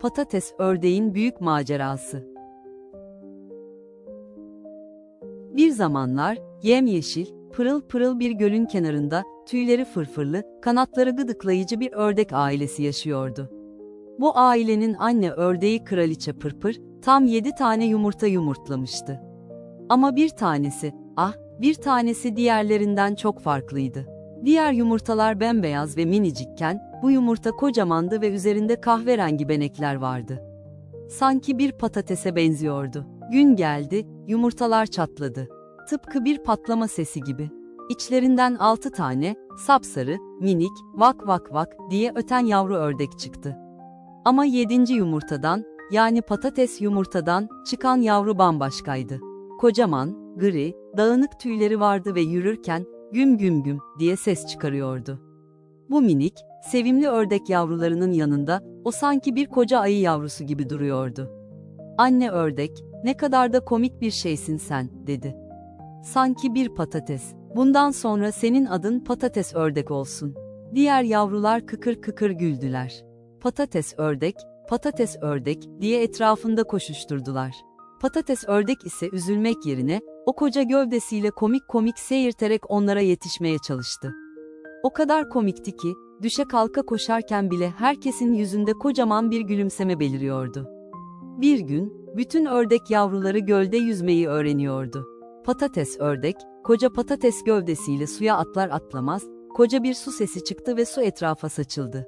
Patates ördeğin büyük macerası. Bir zamanlar, yemyeşil, pırıl pırıl bir gölün kenarında, tüyleri fırfırlı, kanatları gıdıklayıcı bir ördek ailesi yaşıyordu. Bu ailenin anne ördeği kraliçe pırpır, tam yedi tane yumurta yumurtlamıştı. Ama bir tanesi, ah, bir tanesi diğerlerinden çok farklıydı. Diğer yumurtalar bembeyaz ve minicikken, bu yumurta kocamandı ve üzerinde kahverengi benekler vardı. Sanki bir patatese benziyordu. Gün geldi, yumurtalar çatladı. Tıpkı bir patlama sesi gibi. İçlerinden altı tane, sapsarı, minik, vak vak vak diye öten yavru ördek çıktı. Ama yedinci yumurtadan, yani patates yumurtadan çıkan yavru bambaşkaydı. Kocaman, gri, dağınık tüyleri vardı ve yürürken güm güm güm diye ses çıkarıyordu. Bu minik, sevimli ördek yavrularının yanında o sanki bir koca ayı yavrusu gibi duruyordu. Anne ördek, ne kadar da komik bir şeysin sen, dedi. Sanki bir patates. Bundan sonra senin adın patates ördek olsun. Diğer yavrular kıkır kıkır güldüler. Patates ördek, patates ördek diye etrafında koşuşturdular. Patates ördek ise üzülmek yerine o koca gövdesiyle komik komik seyirterek onlara yetişmeye çalıştı. O kadar komikti ki, düşe kalka koşarken bile herkesin yüzünde kocaman bir gülümseme beliriyordu. Bir gün, bütün ördek yavruları gölde yüzmeyi öğreniyordu. Patates ördek, koca patates gövdesiyle suya atlar atlamaz, koca bir su sesi çıktı ve su etrafa saçıldı.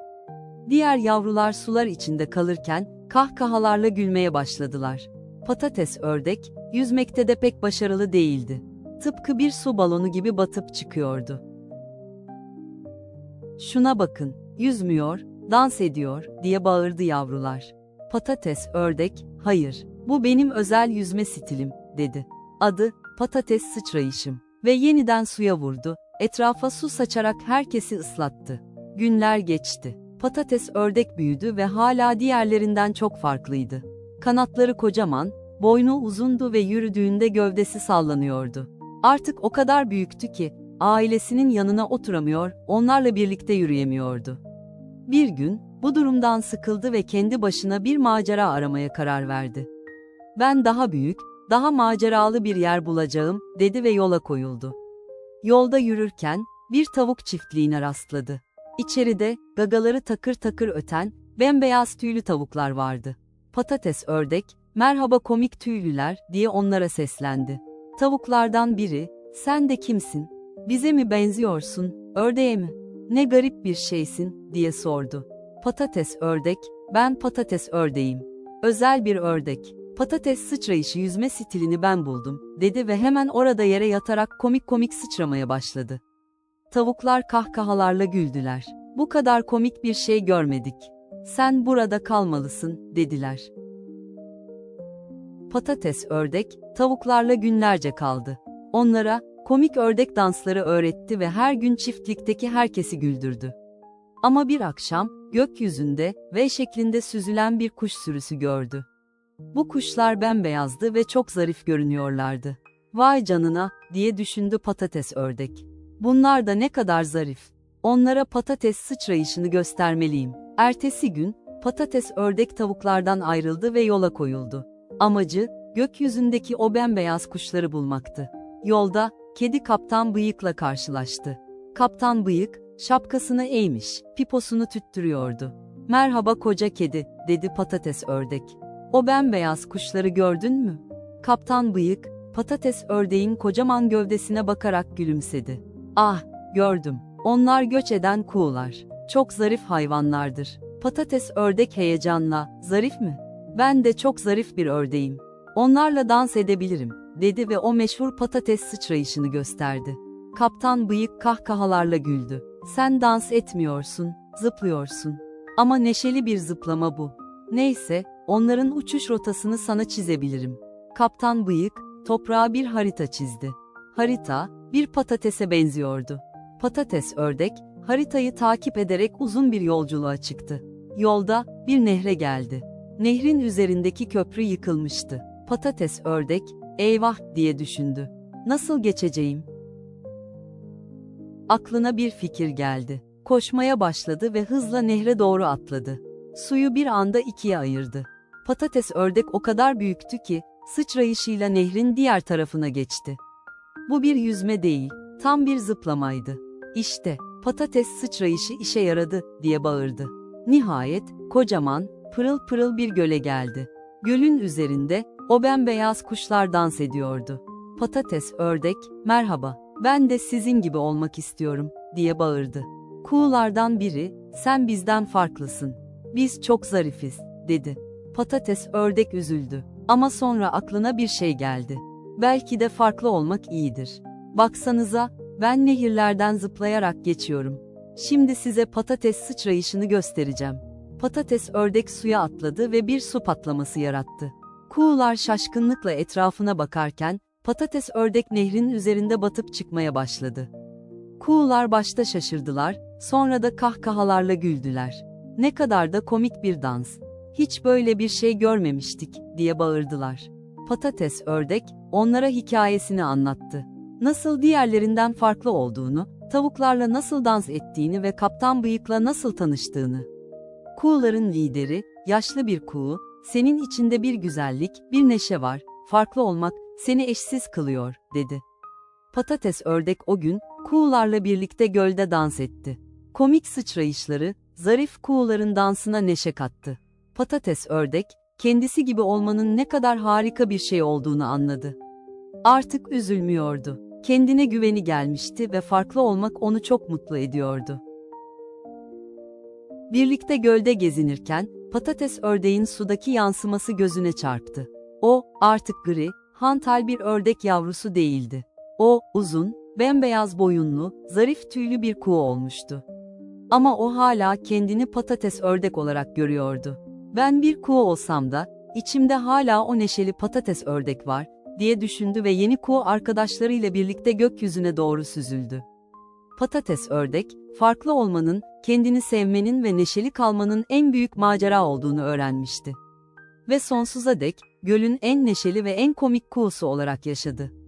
Diğer yavrular sular içinde kalırken, kahkahalarla gülmeye başladılar. Patates ördek, yüzmekte de pek başarılı değildi. Tıpkı bir su balonu gibi batıp çıkıyordu. Şuna bakın, yüzmüyor, dans ediyor, diye bağırdı yavrular. Patates ördek, hayır, bu benim özel yüzme stilim, dedi. Adı, patates sıçrayışım. Ve yeniden suya vurdu, etrafa su saçarak herkesi ıslattı. Günler geçti. Patates ördek büyüdü ve hala diğerlerinden çok farklıydı. Kanatları kocaman, boynu uzundu ve yürüdüğünde gövdesi sallanıyordu. Artık o kadar büyüktü ki, ailesinin yanına oturamıyor, onlarla birlikte yürüyemiyordu. Bir gün, bu durumdan sıkıldı ve kendi başına bir macera aramaya karar verdi. Ben daha büyük, daha maceralı bir yer bulacağım, dedi ve yola koyuldu. Yolda yürürken, bir tavuk çiftliğine rastladı. İçeride, gagaları takır takır öten, bembeyaz tüylü tavuklar vardı. Patates ördek, merhaba komik tüylüler, diye onlara seslendi. Tavuklardan biri, sen de kimsin? Bize mi benziyorsun, ördeğe mi? Ne garip bir şeysin, diye sordu. Patates ördek, ben patates ördeğim. Özel bir ördek. Patates sıçrayışı yüzme stilini ben buldum, dedi ve hemen orada yere yatarak komik komik sıçramaya başladı. Tavuklar kahkahalarla güldüler. Bu kadar komik bir şey görmedik. Sen burada kalmalısın, dediler. Patates ördek, tavuklarla günlerce kaldı. Onlara, komik ördek dansları öğretti ve her gün çiftlikteki herkesi güldürdü. Ama bir akşam, gökyüzünde, V şeklinde süzülen bir kuş sürüsü gördü. Bu kuşlar bembeyazdı ve çok zarif görünüyorlardı. Vay canına, diye düşündü patates ördek. Bunlar da ne kadar zarif. Onlara patates sıçrayışını göstermeliyim. Ertesi gün, patates ördek tavuklardan ayrıldı ve yola koyuldu. Amacı, gökyüzündeki o bembeyaz kuşları bulmaktı. Yolda, kedi kaptan bıyıkla karşılaştı. Kaptan bıyık, şapkasını eğmiş, piposunu tüttürüyordu. Merhaba koca kedi, dedi patates ördek. O bembeyaz kuşları gördün mü? Kaptan bıyık, patates ördeğin kocaman gövdesine bakarak gülümsedi. Ah, gördüm. Onlar göç eden kuğular. Çok zarif hayvanlardır. Patates ördek heyecanla, zarif mi? Ben de çok zarif bir ördeğim. Onlarla dans edebilirim, dedi ve o meşhur patates sıçrayışını gösterdi. Kaptan bıyık kahkahalarla güldü. Sen dans etmiyorsun, zıplıyorsun. Ama neşeli bir zıplama bu. Neyse, onların uçuş rotasını sana çizebilirim. Kaptan bıyık, toprağa bir harita çizdi. Harita, bir patatese benziyordu. Patates ördek, haritayı takip ederek uzun bir yolculuğa çıktı. Yolda, bir nehre geldi. Nehrin üzerindeki köprü yıkılmıştı. Patates ördek, eyvah diye düşündü. Nasıl geçeceğim? Aklına bir fikir geldi. Koşmaya başladı ve hızla nehre doğru atladı. suyu bir anda ikiye ayırdı. Patates ördek o kadar büyüktü ki, sıçrayışıyla nehrin diğer tarafına geçti. Bu bir yüzme değil, tam bir zıplamaydı. İşte, patates sıçrayışı işe yaradı, diye bağırdı. Nihayet, kocaman, pırıl pırıl bir göle geldi. Gölün üzerinde, o bembeyaz kuşlar dans ediyordu. Patates ördek, merhaba, ben de sizin gibi olmak istiyorum, diye bağırdı. Kuğulardan biri, sen bizden farklısın. Biz çok zarifiz, dedi. Patates ördek üzüldü. Ama sonra aklına bir şey geldi. Belki de farklı olmak iyidir. Baksanıza, ben nehirlerden zıplayarak geçiyorum. Şimdi size patates sıçrayışını göstereceğim. Patates ördek suya atladı ve bir su patlaması yarattı. Kuğular şaşkınlıkla etrafına bakarken, patates ördek nehrin üzerinde batıp çıkmaya başladı. Kuğular başta şaşırdılar, sonra da kahkahalarla güldüler. Ne kadar da komik bir dans. Hiç böyle bir şey görmemiştik, diye bağırdılar. Patates ördek, onlara hikayesini anlattı. Nasıl diğerlerinden farklı olduğunu, tavuklarla nasıl dans ettiğini ve kaptan bıyıkla nasıl tanıştığını. Kuğuların lideri, yaşlı bir kuğu, senin içinde bir güzellik, bir neşe var, farklı olmak, seni eşsiz kılıyor, dedi. Patates ördek o gün, kuğularla birlikte gölde dans etti. Komik sıçrayışları, zarif kuğuların dansına neşe kattı. Patates ördek, kendisi gibi olmanın ne kadar harika bir şey olduğunu anladı. Artık üzülmüyordu. Kendine güveni gelmişti ve farklı olmak onu çok mutlu ediyordu. Birlikte gölde gezinirken, patates ördeğin sudaki yansıması gözüne çarptı. O, artık gri, hantal bir ördek yavrusu değildi. O, uzun, bembeyaz boyunlu, zarif tüylü bir kuğu olmuştu. Ama o hala kendini patates ördek olarak görüyordu. Ben bir kuğu olsam da, içimde hala o neşeli patates ördek var, diye düşündü ve yeni kuğu arkadaşlarıyla birlikte gökyüzüne doğru süzüldü. Patates ördek, farklı olmanın, kendini sevmenin ve neşeli kalmanın en büyük macera olduğunu öğrenmişti. Ve sonsuza dek, gölün en neşeli ve en komik kuğusu olarak yaşadı.